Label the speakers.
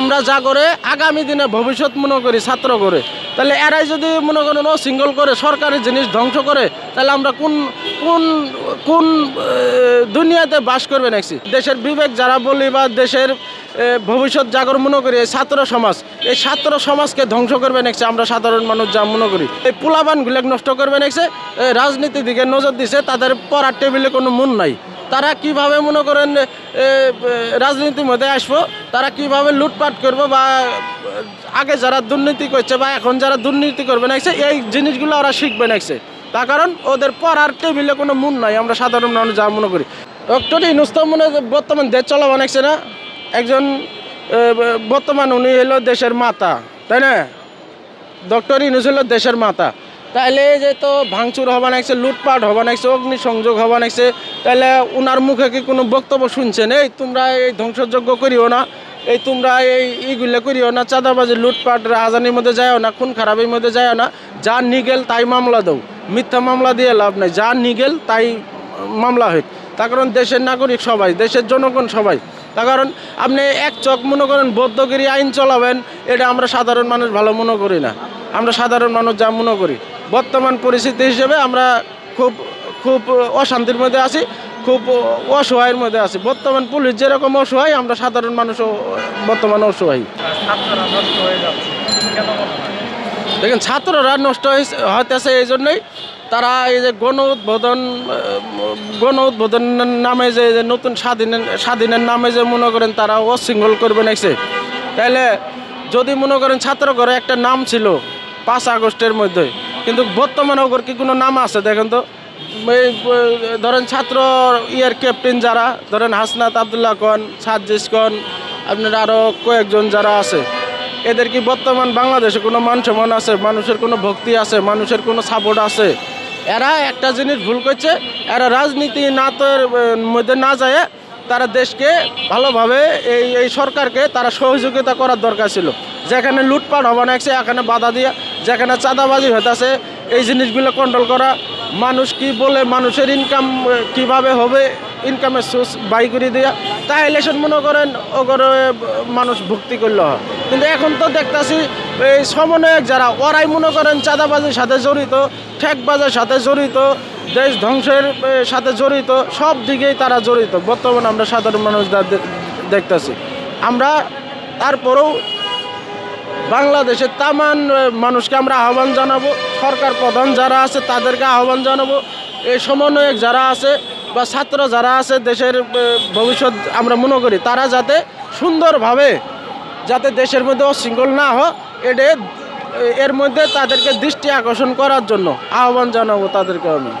Speaker 1: আমরা যা করে, আগামী দিনে ভবিষ্যৎ মনে করি ছাত্র করে। তাহলে এরাই যদি মনে করেন ও সিঙ্গল করে, সরকারি জিনিস ধ্বংস করে, তাহলে আমরা কোন কোন কোন দুনিয়াতে বাস করবে নাকি দেশের বিবেক যারা বলি বা দেশের ভবিষ্যৎ জাগর মনে করি, এই ছাত্র সমাজ, এই ছাত্র সমাজকে ধ্বংস করবে নাকি আমরা সাধারণ মানুষ যা মনে করি, এই পোলাবানগুলো নষ্ট করবে নাকি রাজনীতির দিকে নজর দিছে, তাদের পড়ার টেবিলে কোনো মন নাই। তারা কীভাবে মনে করেন রাজনীতির মধ্যে আসব, তারা কীভাবে লুটপাট করব বা, আগে যারা দুর্নীতি করছে বা এখন যারা দুর্নীতি করবে নাকছে এই জিনিসগুলো ওরা শিখবে নাকছে তার কারণ ওদের পড়ার টেবিলে কোনো মন নাই, আমরা সাধারণ মানুষ যা মনে করি। ডক্টর ইনুস তো মনে বর্তমান দেশ চলা বানাইছে না? একজন বর্তমান উনি হলো দেশের মাতা, তাই না? ডক্টর ইনুস হলো দেশের মাতা। এই যে তো ভাঙচুর হবা নাকছে লুটপাট হবা নাকছে অগ্নিসংযোগ হবা নাকছে তাহলে উনার মুখে কি কোনো বক্তব্য শুনছেন? এই তোমরা এই ধ্বংসযজ্ঞ করিও না, এই তোমরা এই এইগুলো করিও না, চাঁদাবাজি, লুটপাট রাজানির মধ্যে যাও না, খুন খারাপের মধ্যে যাও না, যা নিগেল তাই মামলা দাও, মিথ্যা মামলা দিয়ে লাভ নেই, যা নিগেল তাই মামলা হয়। তার কারণ দেশের নাগরিক সবাই, দেশের জনগণ সবাই। তার কারণ আপনি এক চক মনে করেন বদ্ধগিরি আইন চলাবেন, এটা আমরা সাধারণ মানুষ ভালো মনে করি না। আমরা সাধারণ মানুষ যা মনে করি। বর্তমান পরিস্থিতি হিসেবে আমরা খুব খুব অশান্তির মধ্যে আছি খুব অসহায়ের মধ্যে আছি। বর্তমান পুলিশ যেরকম অসহায় আমরা সাধারণ মানুষও বর্তমান অসহায়? দেখেন ছাত্ররা নষ্ট হয়েছে হইতেছে এই জন্যই তারা এই যে গণ উদ্বোধন গণ উদ্বোধনের নামে যে যে নতুন স্বাধীন স্বাধীনের নামে যে মনে করেন তারা অশৃঙ্খল করবে নাকছে তাহলে যদি মনে করেন ছাত্র ঘরে একটা নাম ছিল পাঁচ আগস্টের মধ্যে কিন্তু বর্তমানে ওর কি কোনো নাম আছে? দেখেন তো। এই, ধরেন ছাত্র ইয়ার ক্যাপ্টেন যারা, ধরেন হাসনাত আবদুল্লাহ কন সাজ্জিস কন আপনার আরও কয়েকজন যারা আছে, এদের কি বর্তমান বাংলাদেশে কোনো মান সম্মান আছে? মানুষের কোনো ভক্তি আছে? মানুষের কোনো সাপোর্ট আছে? এরা একটা জিনিস ভুল করছে, এরা রাজনীতি না তো মধ্যে না যায়, তারা দেশকে ভালোভাবে এই এই সরকারকে তারা সহযোগিতা করার দরকার ছিল। যেখানে লুটপাট হবা নাকছে এখানে বাধা দিয়া যেখানে চাঁদাবাজি হইতাছে, এই জিনিসগুলো কন্ট্রোল করা, মানুষ কি বলে, মানুষের ইনকাম কীভাবে হবে ইনকামের সোর্স বাই করে দেওয়া তা ইলেকশন মনে করেন, ওগরে মানুষ ভক্তি করলে। হয় কিন্তু এখন তো দেখতাছি, এই সমন্বয়ক যারা, ওরাই মনে করেন চাঁদাবাজির সাথে জড়িত, ঠেকবাজের সাথে জড়িত, দেশ ধ্বংসের সাথে জড়িত, সব দিকেই তারা জড়িত। বর্তমানে আমরা সাধারণ মানুষ দেখতেছি। আমরা তারপরেও বাংলাদেশের তামান মানুষকে আমরা আহ্বান জানাব। সরকার প্রধান যারা আছে তাদেরকে আহ্বান জানাব। এই সমন্বয়ক যারা আছে বা ছাত্র যারা আছে দেশের ভবিষ্যৎ আমরা মনে করি, তারা যাতে সুন্দরভাবে যাতে দেশের মধ্যে অশৃঙ্খল না হয় এটা এর মধ্যে তাদেরকে দৃষ্টি আকর্ষণ করার জন্য আহ্বান জানাব তাদেরকে আমি।